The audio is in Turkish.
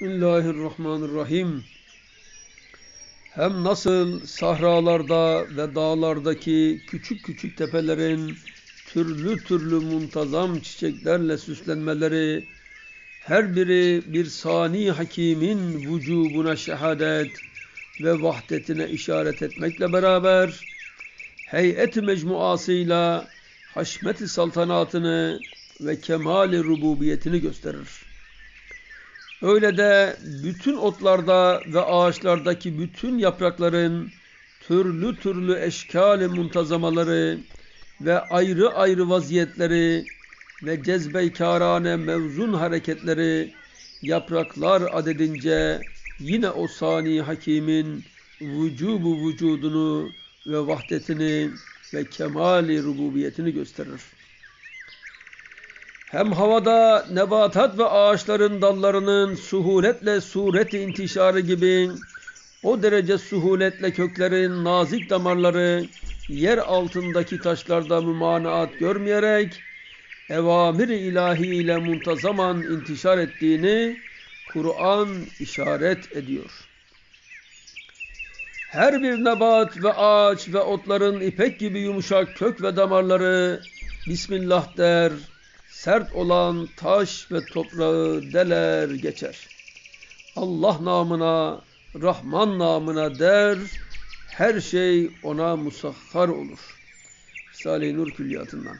Bismillahirrahmanirrahim. Hem nasıl sahralarda ve dağlardaki küçük küçük tepelerin türlü türlü muntazam çiçeklerle süslenmeleri, her biri bir sani hakimin vücubuna şehadet ve vahdetine işaret etmekle beraber, heyet mecmuasıyla haşmet-i saltanatını ve kemali rububiyetini gösterir. Öyle de bütün otlarda ve ağaçlardaki bütün yaprakların türlü türlü eşkali muntazamaları ve ayrı ayrı vaziyetleri ve cezbeykârane mevzun hareketleri yapraklar adedince yine o sani hakimin vücubu vücudunu ve vahdetini ve kemali rububiyetini gösterir. Hem havada nebatat ve ağaçların dallarının suhuletle sureti intişarı gibi o derece suhuletle köklerin nazik damarları yer altındaki taşlarda mümanaat görmeyerek evamir-i ilahi ile muntazaman intişar ettiğini Kur'an işaret ediyor. Her bir nebat ve ağaç ve otların ipek gibi yumuşak kök ve damarları Bismillah der, sert olan taş ve toprağı deler geçer. Allah namına, Rahman namına der, her şey ona musahhar olur. Risale-i Nur Külliyatı'ndan.